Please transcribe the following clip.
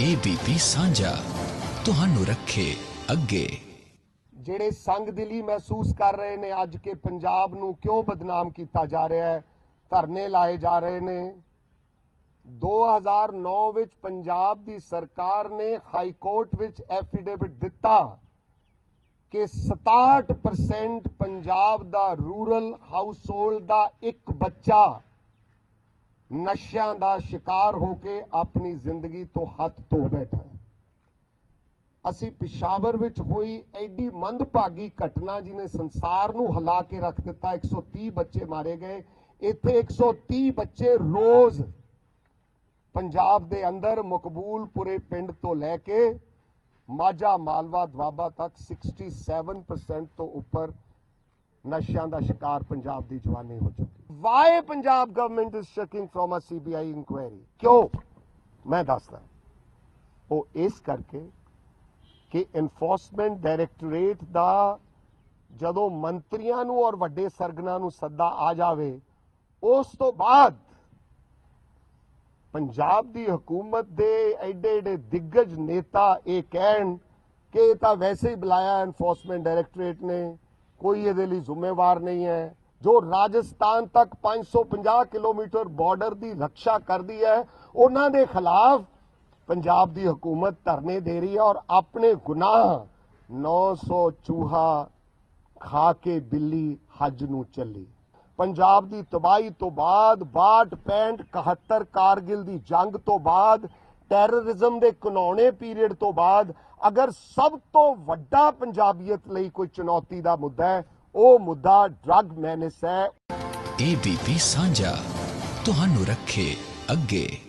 ABP ਸਾਂਝਾ, ਤੁਹਾਨੂੰ ਰੱਖੇ ਅੱਗੇ। ਜਿਹੜੇ ਸੰਗ ਦਿਲੀ ਮਹਿਸੂਸ ਕਰ ਰਹੇ ਨੇ ਅੱਜ ਕੇ ਪੰਜਾਬ ਨੂੰ ਕਿਉਂ ਬਦਨਾਮ ਕੀਤਾ ਜਾ ਰਿਹਾ ਹੈ, ਧਰਨੇ ਲਾਏ ਜਾ ਰਹੇ ਨੇ। 2009 ਵਿੱਚ ਪੰਜਾਬ ਦੀ ਸਰਕਾਰ ਨੇ ਹਾਈ ਕੋਰਟ ਵਿੱਚ ਐਫੀਡੇਵਿਟ ਦਿੱਤਾ ਕਿ 67% ਪੰਜਾਬ ਦਾ ਰੂਰਲ ਹਾਊਸਹੋਲਡ ਦਾ ਇੱਕ ਬੱਚਾ ਨਸ਼ਿਆਂ ਦਾ ਸ਼ਿਕਾਰ ਹੋ ਕੇ ਆਪਣੀ ਜ਼ਿੰਦਗੀ ਤੋਂ ਹੱਥ ਧੋ ਬੈਠਾ ਅਸੀਂ ਪਿਸ਼ਾਵਰ ਵਿੱਚ ਹੋਈ ਐਡੀ ਮੰਦਭਾਗੀ ਘਟਨਾ ਜਿਹਨੇ ਸੰਸਾਰ ਨੂੰ ਹਿਲਾ ਕੇ ਰੱਖ ਦਿੱਤਾ 130 ਬੱਚੇ ਮਾਰੇ ਗਏ। ਇੱਥੇ 130 ਬੱਚੇ ਰੋਜ਼ ਪੰਜਾਬ ਦੇ ਅੰਦਰ ਮਕਬੂਲਪੁਰੇ ਪਿੰਡ ਤੋਂ ਲੈ ਕੇ ਮਾਝਾ ਮਾਲਵਾ ਦਵਾਬਾ ਤੱਕ 67% ਤੋਂ ਉੱਪਰ ਨਸ਼ਿਆਂ ਦਾ ਸ਼ਿਕਾਰ ਪੰਜਾਬ ਦੀ ਜਵਾਨੀ ਹੋ ਚੁੱਕੀ। Why Punjab government is shirking from uh CBI inquiry ਕਿਉਂ? ਮੈਂ ਦੱਸਦਾ। ਉਹ ਇਸ ਕਰਕੇ ਕਿ ਇਨਫੋਰਸਮੈਂਟ ਡਾਇਰੈਕਟੋਰੇਟ ਦਾ ਜਦੋਂ ਮੰਤਰੀਆਂ ਨੂੰ ਔਰ ਵੱਡੇ ਸਰਗਨਾ ਨੂੰ ਸੱਦਾ ਆ ਜਾਵੇ, ਉਸ ਤੋਂ ਬਾਅਦ ਪੰਜਾਬ ਦੀ ਹਕੂਮਤ ਦੇ ਐਡੇ ਐਡੇ ਦਿੱਗਜ ਨੇਤਾ ਇਹ ਕਹਿਣ ਕਿ ਇਹ ਤਾਂ ਵੈਸੇ ਹੀ ਬੁਲਾਇਆ ਐਨਫੋਰਸਮੈਂਟ ਡਾਇਰੈਕਟੋਰੇਟ ਨੇ। ਕੋਈ ਇਹਦੇ ਲਈ ਜ਼ਿੰਮੇਵਾਰ ਨਹੀਂ ਹੈ। ਜੋ ਰਾਜਸਥਾਨ ਤੱਕ 550 ਕਿਲੋਮੀਟਰ ਬਾਰਡਰ ਦੀ ਰੱਖਿਆ ਕਰਦੀ ਹੈ, ਉਹਨਾਂ ਦੇ ਖਿਲਾਫ ਪੰਜਾਬ ਦੀ ਹਕੂਮਤ ਧਰਨੇ ਦੇ ਰਹੀ ਹੈ ਔਰ ਆਪਣੇ ਗੁਨਾਹ 900 ਚੂਹਾ ਖਾ ਕੇ ਬਿੱਲੀ ਹੱਜ ਨੂੰ ਚੱਲੀ। ਪੰਜਾਬ ਦੀ ਤਬਾਹੀ ਤੋਂ ਬਾਅਦ 62 65 71 ਕਾਰਗਿਲ ਦੀ ਜੰਗ ਤੋਂ ਬਾਅਦ ਟੈਰਰਿਜ਼ਮ ਦੇ ਘਨੌਣੇ ਪੀਰੀਅਡ ਤੋਂ ਬਾਅਦ ਅਗਰ ਸਭ ਤੋਂ ਵੱਡਾ ਪੰਜਾਬੀਅਤ ਲਈ ਕੋਈ ਚੁਣੌਤੀ ਦਾ ਮੁੱਦਾ ਹੈ, ਉਹ ਮੁੱਦਾ ਡਰੱਗ ਮੈਨਿਸ ਹੈ। ਏਬੀਪੀ ਸਾਂਝਾ, ਤੁਹਾਨੂੰ ਰੱਖੇ ਅੱਗੇ।